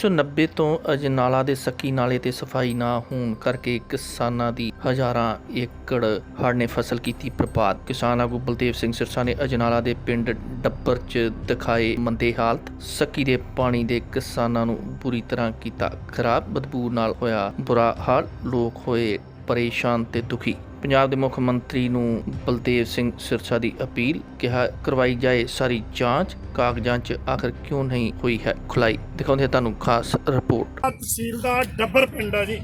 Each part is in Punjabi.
1990 ਤੋਂ ਅਜਨਾਲਾ ਦੇ ਸੱਕੀ ਨਾਲੇ ਤੇ ਸਫ਼ਾਈ ਨਾ ਹੋਣ ਕਰਕੇ ਕਿਸਾਨਾਂ ਦੀ ਹਜ਼ਾਰਾਂ ਏਕੜ ਹੜ੍ਹ ਨੇ ਫਸਲ ਕੀਤੀ ਬਰਬਾਦ। ਕਿਸਾਨ ਆਗੂ ਬਲਦੇਵ ਸਿੰਘ ਸਿਰਸਾ ਨੇ ਅਜਨਾਲਾ ਦੇ ਪਿੰਡ ਡੱਬਰ 'ਚ ਦਿਖਾਏ ਮੰਦੇ ਹਾਲਤ। ਸੱਕੀ ਦੇ ਪਾਣੀ ਦੇ ਕਿਸਾਨਾਂ ਨੂੰ ਬੁਰੀ ਤਰ੍ਹਾਂ ਕੀਤਾ ਖਰਾਬ। ਬਦਬੂ ਨਾਲ ਹੋਇਆ ਬੁਰਾ ਹਾਲ। ਲੋਕ ਹੋਏ ਪਰੇਸ਼ਾਨ ਤੇ ਦੁਖੀ। ਪੰਜਾਬ ਦੇ ਮੁੱਖ ਮੰਤਰੀ ਨੂੰ ਬਲਦੇਵ ਸਿੰਘ ਸਿਰਸਾ ਦੀ ਅਪੀਲ, ਕਿਹਾ, ਕਰਵਾਈ ਜਾਏ ਸਾਰੀ ਜਾਂਚ, ਕਾਗਜ਼ਾਂ 'ਚ ਆਖਰ ਕਿਉਂ ਨਹੀਂ ਹੋਈ ਹੈ ਖੁਲਾਈ? ਦਿਖਾਉਂਦੇ ਤੁਹਾਨੂੰ ਖਾਸ ਰਿਪੋਰਟ। ਤਹਿਸੀਲ ਦਾ ਡੱਬਰ ਪਿੰਡ ਆ ਜੀ।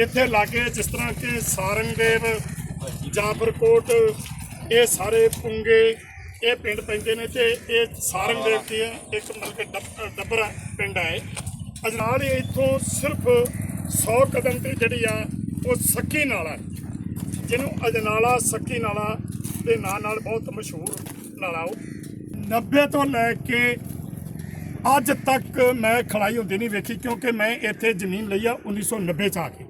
ਇੱਥੇ ਲਾਗੇ ਜਿਸ ਤਰ੍ਹਾਂ ਕਿ ਸਾਰੰਗਦੇਵ ਜਾਫਰਕੋਟ ਇਹ ਸਾਰੇ ਪੁੰਗੇ, ਇਹ ਪਿੰਡ ਪੈਂਦੇ ਨੇ ਤੇ ਇਹ ਸਾਰੰਗਦੇਵ ਦੀ ਇੱਕ ਮਤਲਬ ਕਿ ਡੱਬਰ ਪਿੰਡ ਹੈ ਅਜਨਾਲ ਇੱਥੋਂ ਸਿਰਫ 100 ਕਦਮ ਤੇ ਜਿਹੜੀ ਆ ਉਹ ਸੱਕੀ ਨਾਲਾ ਜਿਹਨੂੰ ਅਜਨਾਲਾ ਸੱਕੀ ਨਾਲਾ ਦੇ ਨਾਂ ਨਾਲ ਬਹੁਤ ਮਸ਼ਹੂਰ ਨਾਲਾ ਉਹ। 90 ਤੋਂ ਲੈ ਕੇ ਅੱਜ ਤੱਕ ਮੈਂ ਖੜਾਈ ਹੁੰਦੀ ਨਹੀਂ ਵੇਖੀ, ਕਿਉਂਕਿ ਮੈਂ ਇੱਥੇ ਜ਼ਮੀਨ ਲਈ ਆ 1990 ਚ ਆ ਕੇ।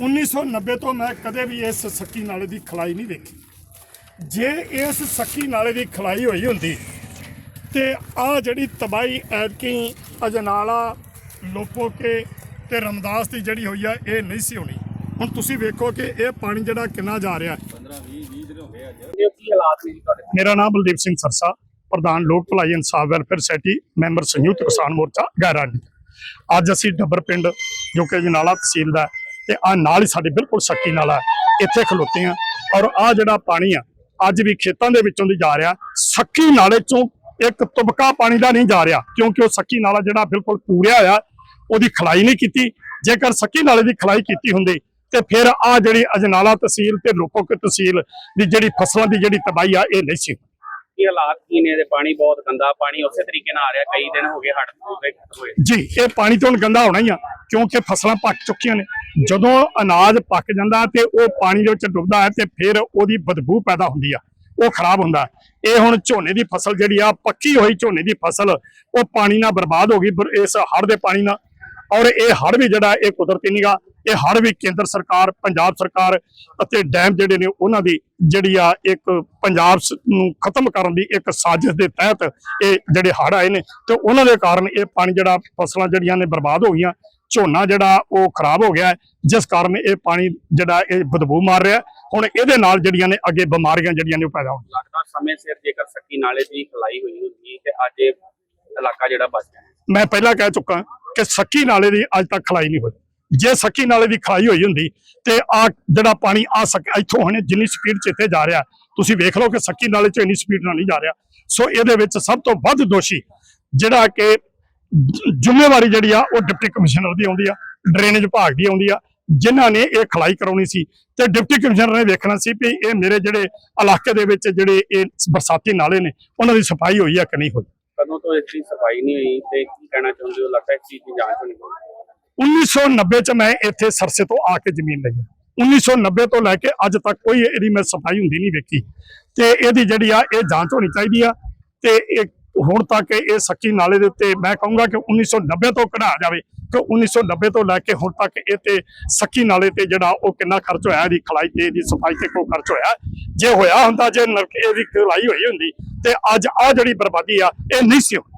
1990 ਤੋਂ ਮੈਂ ਕਦੇ ਵੀ ਇਸ ਸੱਕੀ ਨਾਲੇ ਦੀ ਖਲਾਈ ਨਹੀਂ ਵੇਖੀ। ਜੇ ਇਸ ਸੱਕੀ ਨਾਲੇ ਦੀ ਖਲਾਈ ਹੋਈ ਹੁੰਦੀ, ਤੇ ਆ ਜਿਹੜੀ ਤਬਾਈ ਐਤਕੀ ਅਜਨਾਲਾ, ਲੋਪੋਕੇ ਤੇ ਰਮਦਾਸ ਦੀ ਜਿਹੜੀ ਹੋਈ ਆ, ਇਹ ਨਹੀਂ ਸੀ ਹੋਣੀ। ਹੁਣ ਤੁਸੀਂ ਵੇਖੋ ਕਿ ਇਹ ਪਾਣੀ ਜਿਹੜਾ ਕਿੰਨਾ ਜਾ ਰਿਹਾ ਇਹ ਕੀ ਹਾਲਾਤ ਨੇ ਤੁਹਾਡੇ ਮੇਰਾ ਨਾਮ ਬਲਦੀਪ ਸਿੰਘ ਸਰਸਾ ਪ੍ਰਧਾਨ ਲੋਕ ਭਲਾਈ ਇਨਸਾਫ ਵੈਲਫੇਅਰ ਸੋਸਾਇਟੀ ਮੈਂਬਰ ਸੰਯੁਕਤ ਕਿਸਾਨ ਮੋਰਚਾ ਗੈਰਾਨੀ ਅੱਜ ਅਸੀਂ ਡੱਬਰ ਪਿੰਡ ਜੋ ਕਿ ਜਨਾਲਾ ਤਹਿਸੀਲ ਦਾ ਹੈ, ਤੇ ਆ ਨਾਲ ਹੀ ਸਾਡੇ ਬਿਲਕੁਲ ਸੱਕੀ ਨਾਲਾ ਇੱਥੇ ਖਲੋਤੇ ਆ ਔਰ ਆ ਜਿਹੜਾ ਪਾਣੀ ਆ ਅੱਜ ਵੀ ਖੇਤਾਂ ਦੇ ਵਿੱਚੋਂ ਦੀ ਜਾ ਰਿਹਾ। ਸੱਕੀ ਨਾਲੇ ਚੋਂ ਇੱਕ ਤੁਬਕਾ ਪਾਣੀ ਦਾ ਨਹੀਂ ਜਾ ਰਿਹਾ ਕਿਉਂਕਿ ਉਹ ਸੱਕੀ ਨਾਲਾ ਜਿਹੜਾ ਬਿਲਕੁਲ ਪੂਰਿਆ ਹੋਇਆ ਉਹਦੀ ਖਲਾਈ ਨਹੀਂ ਕੀਤੀ। ਜੇਕਰ ਸੱਕੀ ਨਾਲੇ ਦੀ ਖਲਾਈ ਕੀਤੀ ਹੁੰਦੀ ਤੇ ਫਿਰ ਆ ਜਿਹੜੀ ਅਜਨਾਲਾ ਤਹਿਸੀਲ ਤੇ ਲੋਪੋਕ ਤਹਿਸੀਲ ਦੀ ਜਿਹੜੀ ਫਸਲਾਂ ਦੀ ਜਿਹੜੀ ਤਬਾਹੀ ਆ ਇਹ ਨਹੀਂ ਸੀ ਕੀ ਹਾਲਾਤ ਕੀ ਨੇ ਇਹਦੇ? ਪਾਣੀ ਬਹੁਤ ਗੰਦਾ ਪਾਣੀ ਉਸੇ ਤਰੀਕੇ ਨਾਲ ਆ ਰਿਹਾ ਕਈ ਦਿਨ ਹੋ ਗਏ ਹੜ੍ਹ ਹੋਏ। ਜੀ ਇਹ ਪਾਣੀ ਤੋਂ ਗੰਦਾ ਹੋਣਾ ਹੀ ਆ ਕਿਉਂਕਿ ਫਸਲਾਂ ਪੱਕ ਚੁੱਕੀਆਂ ਨੇ। ਜਦੋਂ ਅਨਾਜ ਪੱਕ ਜਾਂਦਾ ਤੇ ਉਹ ਪਾਣੀ ਦੇ ਵਿੱਚ ਡੁੱਬਦਾ ਹੈ ਤੇ ਫਿਰ ਉਹਦੀ ਬਦਬੂ ਪੈਦਾ ਹੁੰਦੀ ਆ ਉਹ ਖਰਾਬ ਹੁੰਦਾ। ਇਹ ਹੁਣ ਝੋਨੇ ਦੀ ਫਸਲ ਜਿਹੜੀ ਆ ਪੱਕੀ ਹੋਈ ਝੋਨੇ ਦੀ ਫਸਲ ਉਹ ਪਾਣੀ ਨਾਲ ਬਰਬਾਦ ਹੋ ਗਈ ਇਸ ਹੜ੍ਹ ਦੇ ਪਾਣੀ ਨਾਲ। ਔਰ ਇਹ ਹੜ੍ਹ ਵੀ ਜਿਹੜਾ ਇਹ ਕੁਦਰਤੀ ਨਹੀਂਗਾ ਇਹ ਹੜ੍ਹ ਵੀ ਕੇਂਦਰ ਸਰਕਾਰ ਪੰਜਾਬ ਸਰਕਾਰ ਅਤੇ ਡੈਮ ਜਿਹੜੇ ਨੇ ਉਹਨਾਂ ਦੀ ਜਿਹੜੀ ਆ ਇੱਕ ਪੰਜਾਬ ਨੂੰ ਖਤਮ ਕਰਨ ਦੀ ਇੱਕ ਸਾਜ਼ਿਸ਼ ਦੇ ਤਹਿਤ ਇਹ ਜਿਹੜੇ ਹੜ੍ਹ ਆਏ ਨੇ ਤੇ ਉਹਨਾਂ ਦੇ ਕਾਰਨ ਇਹ ਪਾਣੀ ਜਿਹੜਾ ਫਸਲਾਂ ਜਿਹੜੀਆਂ ਨੇ ਬਰਬਾਦ ਹੋ ਗਈਆਂ ਝੋਨਾ ਜਿਹੜਾ ਉਹ ਖਰਾਬ ਹੋ ਗਿਆ ਜਿਸ ਕਾਰਨ ਇਹ ਪਾਣੀ ਜਿਹੜਾ ਇਹ ਬਦਬੂ ਮਾਰ ਰਿਹਾ। ਹੁਣ ਇਹਦੇ ਨਾਲ ਜਿਹੜੀਆਂ ਨੇ ਅੱਗੇ ਬਿਮਾਰੀਆਂ ਜਿਹੜੀਆਂ ਨੇ ਉਹ ਪੈਦਾ ਹੋਣਗੀਆਂ ਲੱਗਦਾ ਸਮੇਂ ਸਿਰ ਜੇਕਰ ਸੱਕੀ ਨਾਲੇ ਦੀ ਖਲਾਈ ਹੋਈ ਹੁੰਦੀ ਤੇ ਅੱਜ ਇਹ ਇਲਾਕਾ ਜਿਹੜਾ ਬਚ ਮੈਂ ਪਹਿਲਾਂ ਕਹਿ ਚੁੱਕਾ ਕਿ ਸੱਕੀ ਨਾਲੇ ਦੀ ਅੱਜ ਤੱਕ ਖਲਾਈ ਨਹੀਂ ਹੋਈ। ਜੇ ਸੱਕੀ ਨਾਲੇ ਦੀ ਖਲਾਈ ਹੋਈ ਹੁੰਦੀ ਤੇ ਆ ਜਿਹੜਾ ਪਾਣੀ ਆ ਸਕ ਇੱਥੋਂ ਹੁਣੇ ਜਿੰਨੀ ਸਪੀਡ 'ਚ ਇੱਥੇ ਜਾ ਰਿਹਾ, ਤੁਸੀਂ ਵੇਖ ਲਓ ਕਿ ਸੱਕੀ ਨਾਲੇ 'ਚ ਇੰਨੀ ਸਪੀਡ ਨਾਲ ਨਹੀਂ ਜਾ ਰਿਹਾ। ਸੋ ਇਹਦੇ ਵਿੱਚ ਸਭ ਤੋਂ ਵੱਧ ਦੋਸ਼ੀ ਜਿਹੜਾ ਕਿ ਜ਼ਿੰਮੇਵਾਰੀ ਜਿਹੜੀ ਆ ਉਹ ਡਿਪਟੀ ਕਮਿਸ਼ਨਰ ਦੀ ਆਉਂਦੀ ਆ, ਡਰੇਨੇਜ ਵਿਭਾਗ ਦੀ ਆਉਂਦੀ ਆ, ਜਿਨ੍ਹਾਂ ਨੇ ਇਹ ਖਲਾਈ ਕਰਾਉਣੀ ਸੀ ਤੇ ਡਿਪਟੀ ਕਮਿਸ਼ਨਰ ਨੇ ਵੇਖਣਾ ਸੀ ਵੀ ਇਹ ਮੇਰੇ ਜਿਹੜੇ ਇਲਾਕੇ ਦੇ ਵਿੱਚ ਜਿਹੜੇ ਇਹ ਬਰਸਾਤੀ ਨਾਲੇ ਨੇ, ਉਹਨਾਂ ਦੀ ਸਫ਼ਾਈ ਹੋਈ ਆ ਕਿ ਨਹੀਂ ਹੋਈ। ਕਦੋਂ ਤੋਂ ਇਸ ਦੀ ਸਫ਼ਾਈ ਨਹੀਂ ਹੋਈ ਤੇ ਕੀ ਕਹਿਣਾ ਚਾਹੁੰਦੇ ਹੋ? ਲੱਗਦਾ ਇਸ ਚੀਜ਼ ਦੀ ਜਾਂਚ ਹੋਣੀ 1990 ਚ ਮੈਂ ਇੱਥੇ ਸਰਸੇ ਤੋਂ ਆ ਕੇ ਜ਼ਮੀਨ ਲਈ ਹੈ। 1990 ਤੋਂ ਲੈ ਕੇ ਅੱਜ ਤੱਕ ਕੋਈ ਇਹਦੀ ਮੈਂ ਸਫ਼ਾਈ ਹੁੰਦੀ ਨਹੀਂ ਵੇਖੀ ਤੇ ਇਹਦੀ ਜਿਹੜੀ ਆ, ਇਹ ਜਾਂਚ ਹੋਣੀ ਚਾਹੀਦੀ ਆ ਤੇ ਇਹ ਹੁਣ ਤੱਕ ਇਹ ਸੱਕੀ ਨਾਲੇ ਦੇ ਉੱਤੇ ਮੈਂ ਕਹੂੰਗਾ ਕਿ 1990 ਤੋਂ ਕਢਾ ਜਾਵੇ ਕਿ 1990 ਤੋਂ ਲੈ ਕੇ ਹੁਣ ਤੱਕ ਇਹ ਤੇ ਸੱਕੀ ਨਾਲੇ ਤੇ ਜਿਹੜਾ ਉਹ ਕਿੰਨਾ ਖਰਚ ਹੋਇਆ, ਇਹਦੀ ਖਲਾਈ ਤੇ ਇਹਦੀ ਸਫ਼ਾਈ ਤੇ ਕੋਈ ਖਰਚ ਹੋਇਆ ਜੇ ਹੋਇਆ ਹੁੰਦਾ, ਜੇ ਨਰਕ ਇਹਦੀ ਖਲਾਈ ਹੋਈ ਹੁੰਦੀ, ਤੇ ਅੱਜ ਆ ਜਿਹੜੀ ਬਰਬਾਦੀ ਆ, ਇਹ ਨਹੀਂ ਸੀ ਹੋਣੀ।